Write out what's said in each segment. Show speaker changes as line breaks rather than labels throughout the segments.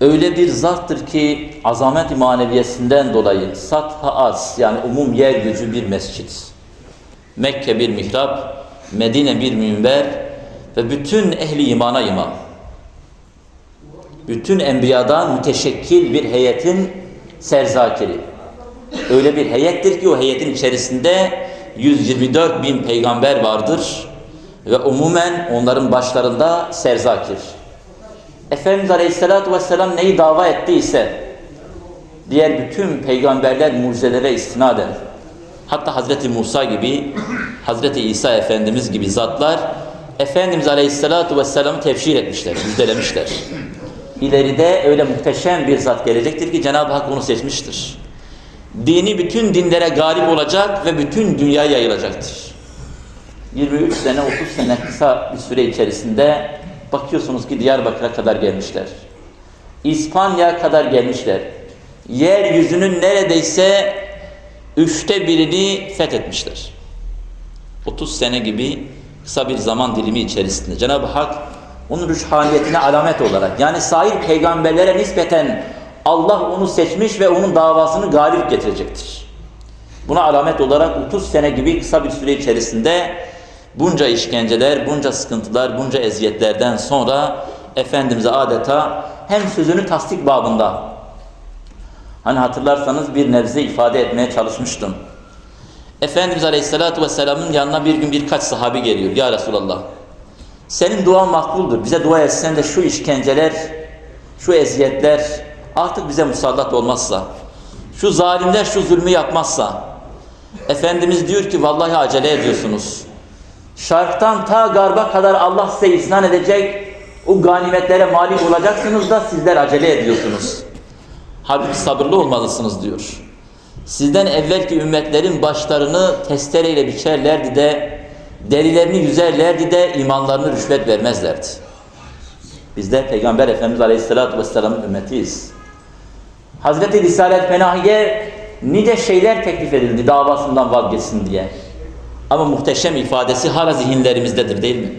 öyle bir zattır ki azamet-i maneviyesinden dolayı satha az yani umum yeryüzü bir mescit. Mekke bir mihrap, Medine bir minber ve bütün ehli imana imam. Bütün enbiyadan müteşekkil bir heyetin serzakiri. Öyle bir heyettir ki o heyetin içerisinde 124 bin peygamber vardır ve umumen onların başlarında serzakir. Efendimiz Aleyhisselatü Vesselam neyi dava ettiyse diğer bütün peygamberler mucizelere istinaden hatta Hazreti Musa gibi Hazreti İsa Efendimiz gibi zatlar Efendimiz Aleyhisselatü Vesselam'ı tefşir etmişler, müjdelemişler. İleride öyle muhteşem bir zat gelecektir ki Cenab-ı Hak onu seçmiştir. Dini bütün dinlere galip olacak ve bütün dünya yayılacaktır. 23 sene, 30 sene kısa bir süre içerisinde bakıyorsunuz ki Diyarbakır'a kadar gelmişler. İspanya kadar gelmişler. Yeryüzünün neredeyse üçte birini fethetmişler. 30 sene gibi kısa bir zaman dilimi içerisinde Cenab-ı Hak onun rüçhaniyetine alamet olarak yani sahip peygamberlere nispeten Allah onu seçmiş ve onun davasını galip getirecektir. Buna alamet olarak 30 sene gibi kısa bir süre içerisinde bunca işkenceler, bunca sıkıntılar, bunca eziyetlerden sonra Efendimiz'e adeta hem sözünü tasdik babında hani hatırlarsanız bir nebze ifade etmeye çalışmıştım. Efendimiz Aleyhisselatü Vesselam'ın yanına bir gün birkaç sahabi geliyor. Ya Resulallah senin duan makbuldur. Bize dua etsen de şu işkenceler, şu eziyetler artık bize musallat olmazsa, şu zalimler şu zulmü yapmazsa, Efendimiz diyor ki vallahi acele ediyorsunuz. Şarktan ta garba kadar Allah size isnan edecek, o ganimetlere malik olacaksınız da sizler acele ediyorsunuz. Halbuki sabırlı olmalısınız diyor. Sizden evvelki ümmetlerin başlarını testereyle biçerlerdi de, derilerini yüzerlerdi de imanlarını rüşvet vermezlerdi. Biz de Peygamber Efendimiz Aleyhisselatü Vesselam'ın ümmetiyiz. Hazreti Risalet Penahi'ye nice şeyler teklif edildi davasından vazgeçsin diye. Ama muhteşem ifadesi hala zihinlerimizdedir değil mi?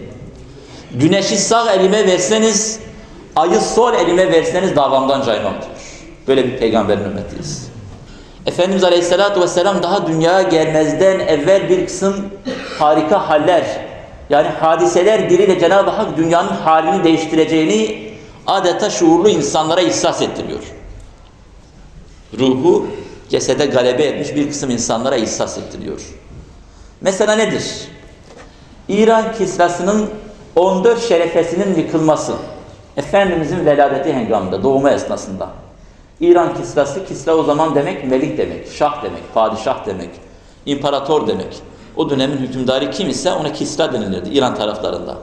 Güneşi sağ elime verseniz, ayı sol elime verseniz davamdan caymam diyor. Böyle bir peygamberin ümmetiyiz. Efendimiz Aleyhisselatü Vesselam daha dünyaya gelmezden evvel bir kısım harika haller, yani hadiseler diliyle Cenab-ı Hak dünyanın halini değiştireceğini adeta şuurlu insanlara ihsas ettiriyor. Ruhu cesede galebe etmiş bir kısım insanlara ihsas ettiriyor. Mesela nedir? İran Kisrası'nın 14 şerefesinin yıkılması. Efendimizin veladeti hengamında, doğumu esnasında. İran Kisrası, Kisra o zaman demek melik demek, şah demek, padişah demek, imparator demek. O dönemin hükümdarı kim ise ona Kisra denilirdi İran taraflarında.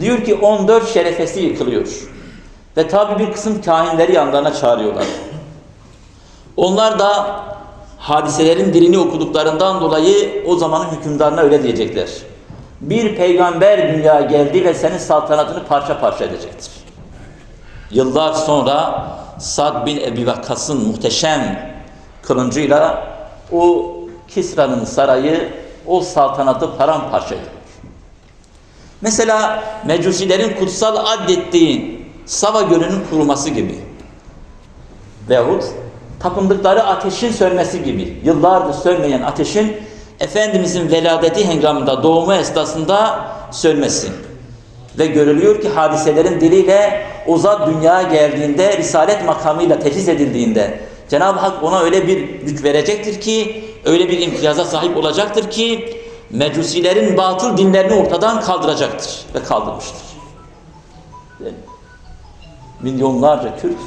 Diyor ki 14 şerefesi yıkılıyor. Ve tabi bir kısım kahinleri yanlarına çağırıyorlar. Onlar da hadiselerin dilini okuduklarından dolayı o zamanın hükümdarına öyle diyecekler. Bir peygamber dünyaya geldi ve senin saltanatını parça parça edecektir. Yıllar sonra Sad bin Ebi Vakkas'ın muhteşem kılıncıyla o Kisra'nın sarayı, o saltanatı paramparça ediyor. Mesela Mecusilerin kutsal addettiği Sava Gölü'nün kuruması gibi veyahut tapındıkları ateşin sönmesi gibi yıllardır sönmeyen ateşin Efendimizin veladeti hengamında doğumu esnasında sönmesi. Ve görülüyor ki hadiselerin diliyle o zat dünyaya geldiğinde, risalet makamıyla teçhiz edildiğinde Cenab-ı Hak ona öyle bir güç verecektir ki, öyle bir imtiyaza sahip olacaktır ki mecusilerin batıl dinlerini ortadan kaldıracaktır ve kaldırmıştır. Milyonlarca Kürt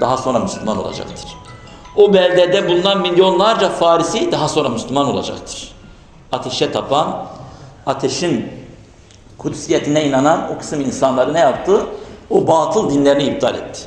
daha sonra Müslüman olacaktır. O beldede bulunan milyonlarca Farisi daha sonra Müslüman olacaktır. Ateşe tapan, ateşin kutsiyetine inanan o kısım insanları ne yaptı? O batıl dinlerini iptal etti.